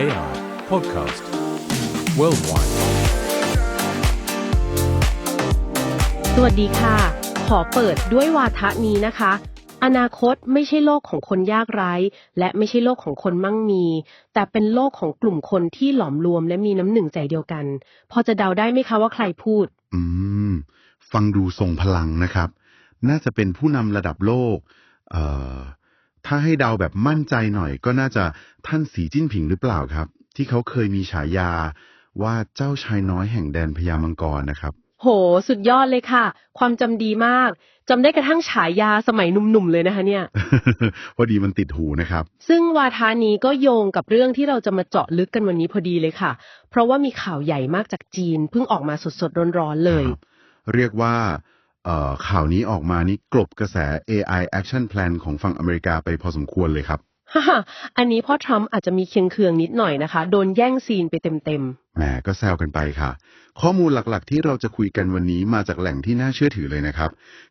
AI Podcast Worldwide สวัสดีค่ะ ขอเปิดด้วยวาทะนี้นะคะ อนาคตไม่ใช่โลกของคนยากไร้ และไม่ใช่โลกของคนมั่งมี แต่เป็นโลกของกลุ่มคนที่หลอมรวมและมีน้ำหนึ่งใจเดียวกัน พอจะเดาได้ไหมคะว่าใครพูด อืม ฟังดูทรงพลังนะครับ น่าจะเป็นผู้นำระดับโลก เอ่อ ถ้าให้เดาแบบมั่นใจหน่อยก็น่าจะท่านสีจิ้นผิงหรือเปล่าครับ ที่เขาเคยมีฉายาว่าเจ้าชายน้อยแห่งแดนพญามังกรนะครับ โห สุดยอดเลยค่ะ ความจำดีมากจำได้กระทั่งฉายาสมัยหนุ่มๆเลยนะคะเนี่ย พอดีมันติดหูนะครับ ซึ่งวาทานี้ก็โยงกับเรื่องที่เราจะมาเจาะลึกกันวันนี้พอดีเลยค่ะ เพราะว่ามีข่าวใหญ่มากจากจีนเพิ่งออกมาสดๆร้อนๆเลยครับเรียกว่าเอ่อ ข่าวนี้ออกมานี่กลบกระแส AI Action Plan ของฝั่งอเมริกาไปพอสมควรเลยครับฮ่าอันนี้พ่อทรัมป์อาจจะมีเคียงเคืองๆนิดหน่อยนะคะ โดนแย่งซีนไปเต็มแหมก็แซวกันไปค่ะ ข้อมูลหลักๆ ที่เราจะคุยกันวันนี้มาจากแหล่งที่น่าเชื่อถือเลยนะครับ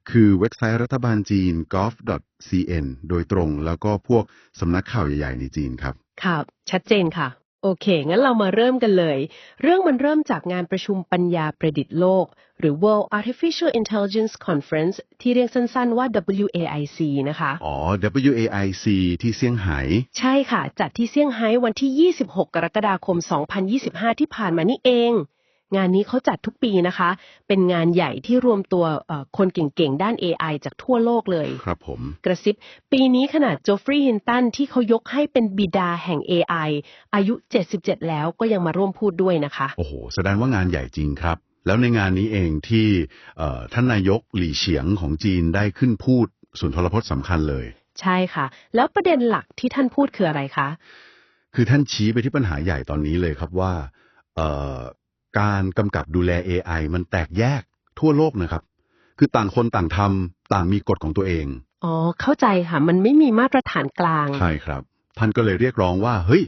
คือเว็บไซต์รัฐบาลจีน gov.cn โดยตรงแล้วก็พวกสำนักข่าวใหญ่ๆในจีนครับๆค่ะชัดเจนค่ะ โอเค งั้นเรามาเริ่มกันเลย เรื่องมันเริ่มจากงานประชุมปัญญาประดิษฐ์โลก หรือ World Artificial Intelligence Conference ที่เรียกสั้นๆว่า WAIC นะคะ อ๋อ WAIC ที่เซี่ยงไฮ้ ใช่ค่ะ จัดที่เซี่ยงไฮ้วันที่ 26 กรกฎาคม 2025 ที่ผ่านมานี่เอง งานนี้เขาจัดทุกปีนะคะ เป็นงานใหญ่ที่รวมตัวเอ่อคนเก่งๆ ด้าน AI จากทั่วโลกเลย ครับผม กระซิบ ปีนี้ขนาดโจฟรีย์ฮินตันที่เขายกให้เป็นบิดาแห่ง AI อายุ 77 แล้วก็ยังมาร่วมพูดด้วยนะคะ โอ้โห แสดงว่างานใหญ่จริงครับ แล้วในงานนี้เองที่เอ่อท่านนายกหลี่เฉียงของจีนได้ขึ้นพูดสุนทรพจน์สำคัญเลย ใช่ค่ะ แล้วประเด็นหลักที่ท่านพูดคืออะไรคะ คือท่านชี้ไปที่ปัญหาใหญ่ตอนนี้เลยครับว่าเอ่อ การกำกับดูแล AI มันแตกแยกทั่วโลกนะครับ คือต่างคนต่างทำต่างมีกฎของตัวเอง อ๋อ เข้าใจค่ะ มันไม่มีมาตรฐานกลาง ใช่ครับ ท่านก็เลยเรียกร้องว่า เฮ้ย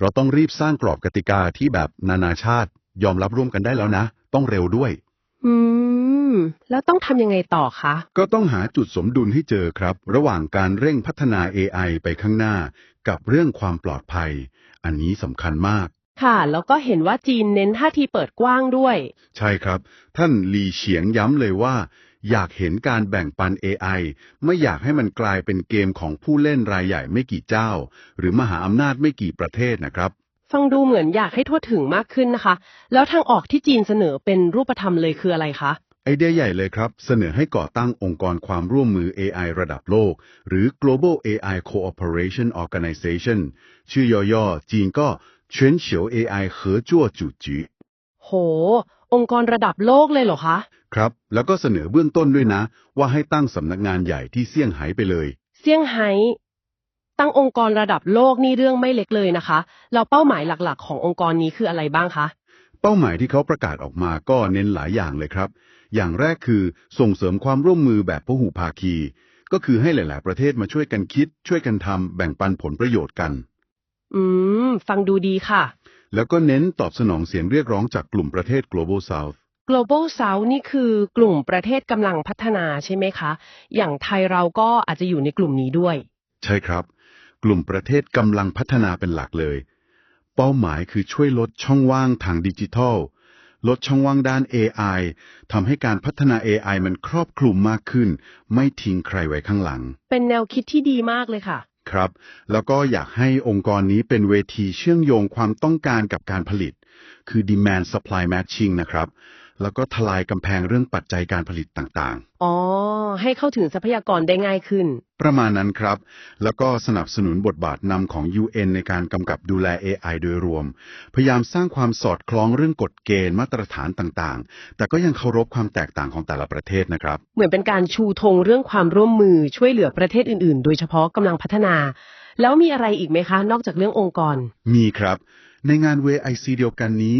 เราต้องรีบสร้างกรอบกติกาที่แบบนานาชาติ ยอมรับร่วมกันได้แล้วนะ ต้องเร็วด้วย อืม แล้วต้องทำยังไงต่อคะ ก็ต้องหาจุดสมดุลให้เจอครับ ระหว่างการเร่งพัฒนา AI ไปข้างหน้า กับเรื่องความปลอดภัย อันนี้สำคัญมาก ค่ะ แล้วก็เห็นว่าจีนเน้นท่าทีเปิดกว้างด้วย ใช่ครับ ท่านหลีเฉียงย้ำเลยว่า อยากเห็นการแบ่งปัน AI ไม่อยากให้มันกลายเป็นเกมของผู้เล่นรายใหญ่ไม่กี่เจ้า หรือมหาอำนาจไม่กี่ประเทศนะครับ ฟังดูเหมือนอยากให้ทั่วถึงมากขึ้นนะคะ แล้วทางออกที่จีนเสนอเป็นรูปธรรมเลยคืออะไรคะ ไอเดียใหญ่เลยครับ เสนอให้ก่อตั้งองค์กรความร่วมมือ AI ระดับโลก หรือ Global AI Cooperation Organization ชื่อย่อๆ จีนก็ 全球 AI 合作组局 โห องค์กรระดับโลกเลยเหรอคะ ครับ แล้วก็เสนอเบื้องต้นด้วยนะ ว่าให้ตั้งสำนักงานใหญ่ที่เซี่ยงไฮ้ไปเลย เซี่ยงไฮ้ตั้งองค์กรระดับโลกนี่เรื่องไม่เล็กเลยนะคะแล้วเป้าหมายหลักๆ ขององค์กรนี้คืออะไรบ้างคะ เป้าหมายที่เขาประกาศออกมาก็เน้นหลายอย่างเลยครับ อย่างแรกคือส่งเสริมความร่วมมือแบบพหุภาคี ก็คือให้หลาย ๆ ประเทศมาช่วยกันคิด ช่วยกันทำแบ่งปันผลประโยชน์กัน อืม ฟังดูดีค่ะ แล้วก็เน้นตอบสนองเสียงเรียกร้องจากกลุ่มประเทศ global south global south นี่คือกลุ่มประเทศกำลังพัฒนาใช่ไหมคะ อย่างไทยเราก็อาจจะอยู่ในกลุ่มนี้ด้วย ใช่ครับ กลุ่มประเทศกำลังพัฒนาเป็นหลักเลย เป้าหมายคือช่วยลดช่องว่างทางดิจิทัล ลดช่องว่างด้าน AI ทำให้การพัฒนา AI มันครอบคลุมมากขึ้น ไม่ทิ้งใครไว้ข้างหลัง เป็นแนวคิดที่ดีมากเลยค่ะ ครับ แล้วก็อยากให้องค์กรนี้เป็นเวทีเชื่อมโยงความต้องการกับการผลิต คือ demand supply matching นะครับ แล้วก็ทลายกำแพงเรื่องปัจจัยการผลิตต่างๆ อ๋อ ให้เข้าถึงทรัพยากรได้ง่ายขึ้น ประมาณนั้นครับ แล้วก็สนับสนุนบทบาทนำของ UN ในการกำกับดูแล AI โดยรวม พยายามสร้างความสอดคล้องเรื่องกฎเกณฑ์มาตรฐานต่างๆ แต่ก็ยังเคารพความแตกต่างของแต่ละประเทศนะครับ เหมือนเป็นการชูธงเรื่องความร่วมมือช่วยเหลือประเทศอื่นๆ โดยเฉพาะกำลังพัฒนา แล้วมีอะไรอีกไหมคะ นอกจากเรื่ององค์กร มีครับ ในงาน WIC เดียวกันนี้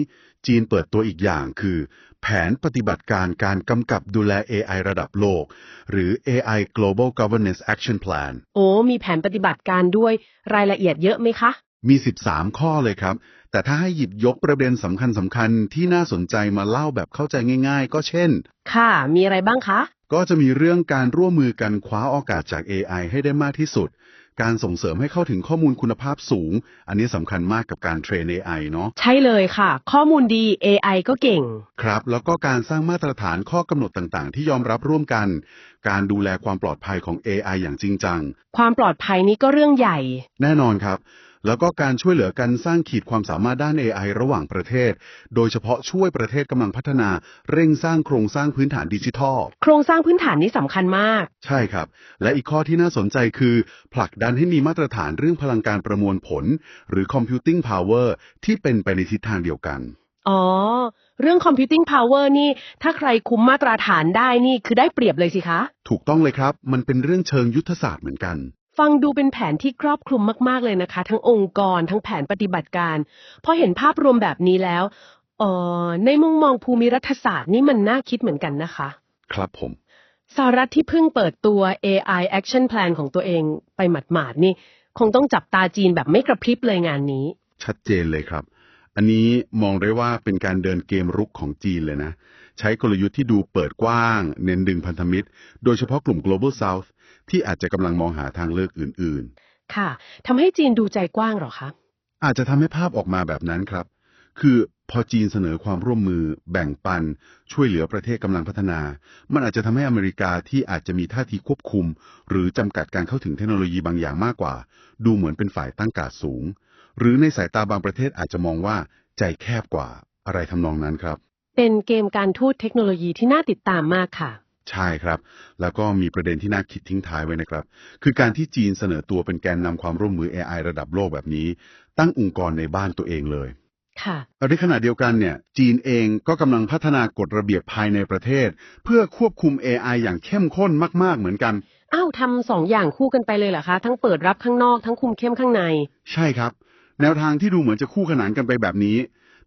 จีนเปิดตัวอีกอย่างคือ แผนปฏิบัติการการกำกับดูแล AI ระดับโลก หรือ AI Global Governance Action Plan โอ้มีแผนปฏิบัติการด้วยรายละเอียดเยอะไหมคะ มี 13 ข้อเลยครับ แต่ถ้าให้หยิบยกประเด็นสำคัญสำคัญๆที่น่าสนใจมาเล่าแบบเข้าใจง่าย ๆ ก็เช่น ค่ะ มีอะไรบ้างคะ ก็จะมีเรื่องการร่วมมือกันคว้าโอกาสจาก AI ให้ได้มากที่สุด การส่งเสริมให้เข้าถึงข้อมูลคุณภาพสูง อันนี้สำคัญมากกับการเทรน AI เนาะ ใช่เลยค่ะ ข้อมูลดี AI ก็เก่ง ครับ แล้วก็การสร้างมาตรฐานข้อกำหนดต่างๆ ที่ยอมรับร่วมกัน การดูแลความปลอดภัยของ AI อย่างจริงจัง ความปลอดภัยนี้ก็เรื่องใหญ่ แน่นอนครับ แล้วก็การช่วยเหลือกันสร้างขีดความสามารถด้าน AI ระหว่างประเทศ โดยเฉพาะช่วยประเทศกำลังพัฒนา เร่งสร้างโครงสร้างพื้นฐานดิจิทัล โครงสร้างพื้นฐานนี้สำคัญมาก ใช่ครับ และอีกข้อที่น่าสนใจคือ ผลักดันให้มีมาตรฐานเรื่องพลังการประมวลผล หรือ computing power ที่เป็นไปในทิศทางเดียวกัน อ๋อ เรื่อง computing power นี่ ถ้าใครคุมมาตรฐานได้นี่คือได้เปรียบเลยสิคะ ถูกต้องเลยครับ มันเป็นเรื่องเชิงยุทธศาสตร์เหมือนกัน ฟังดูเป็นแผนที่ครอบคลุมมาก ๆ เลยนะคะ ทั้งองค์กรทั้งแผนปฏิบัติการพอเห็นภาพรวมแบบนี้แล้วเอ่อในมุมมองภูมิรัฐศาสตร์นี่มันน่าคิดเหมือนกันนะคะ ครับผมสหรัฐที่เพิ่งเปิดตัว AI Action Plan ของตัวเองไปหมาดๆนี่ คงต้องจับตาจีนแบบไม่กระพริบเลยงานนี้ ชัดเจนเลยครับ อันนี้มองได้ว่าเป็นการเดินเกมรุกของจีนเลยนะ ใช้กลยุทธ์ที่ดูเปิดกว้าง เน้นดึงพันธมิตร โดยเฉพาะกลุ่ม global south ที่อาจจะกำลังมองหาทางเลือกอื่นค่ะทำให้จีนดูใจกว้างเหรอคะๆอาจจะทำให้ภาพออกมาแบบนั้นครับ คือพอจีนเสนอความร่วมมือ แบ่งปัน ช่วยเหลือประเทศกำลังพัฒนา มันอาจจะทำให้อเมริกาที่อาจจะมีท่าทีควบคุม หรือจำกัดการเข้าถึงเทคโนโลยีบางอย่างมากกว่า ดูเหมือนเป็นฝ่ายตั้งการดสูง หรือในสายตาบางประเทศอาจจะมองว่าใจแคบกว่าอะไรทำนองนั้นครับ เป็นเกมการทูตเทคโนโลยีที่น่าติดตามมากค่ะ ใช่ครับ แล้วก็มีประเด็นที่น่าคิดทิ้งท้ายไว้นะครับ คือการที่จีนเสนอตัวเป็นแกนนำความร่วมมือ AI ระดับโลกแบบนี้ ตั้งองค์กรในบ้านตัวเองเลยค่ะในขณะเดียวกันเนี่ย จีนเองก็กำลังพัฒนากฎระเบียบภายในประเทศ เพื่อควบคุม AI อย่างเข้มข้นมาก ๆ เหมือนกันอ้าวทำสองอย่างคู่กันไปเลยเหรอคะ ทั้งเปิดรับข้างนอกทั้งคุมเข้มข้างใน ใช่ครับ แนวทางที่ดูเหมือนจะคู่ขนานกันไปแบบนี้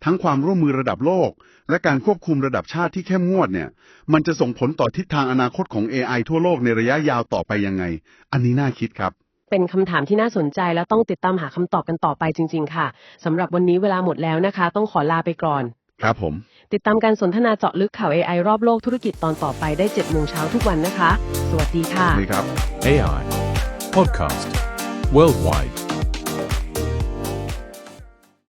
ทั้งความร่วมมือระดับโลก และการควบคุมระดับชาติที่เข้มงวดเนี่ย มันจะส่งผลต่อทิศทางอนาคตของ AI ทั่วโลกในระยะยาวต่อไปยังไง อันนี้น่าคิดครับเป็นคำถามที่น่าสนใจและต้องติดตามหาคำตอบกันต่อไปจริง ๆ ค่ะสำหรับวันนี้เวลาหมดแล้วนะคะ ต้องขอลาไปก่อน ครับผม ติดตามการสนทนาเจาะลึกข่าว AI รอบโลกธุรกิจตอนต่อไปได้7โมงเช้าทุกวันนะคะ สวัสดีค่ะนี่ครับ AI Podcast Worldwide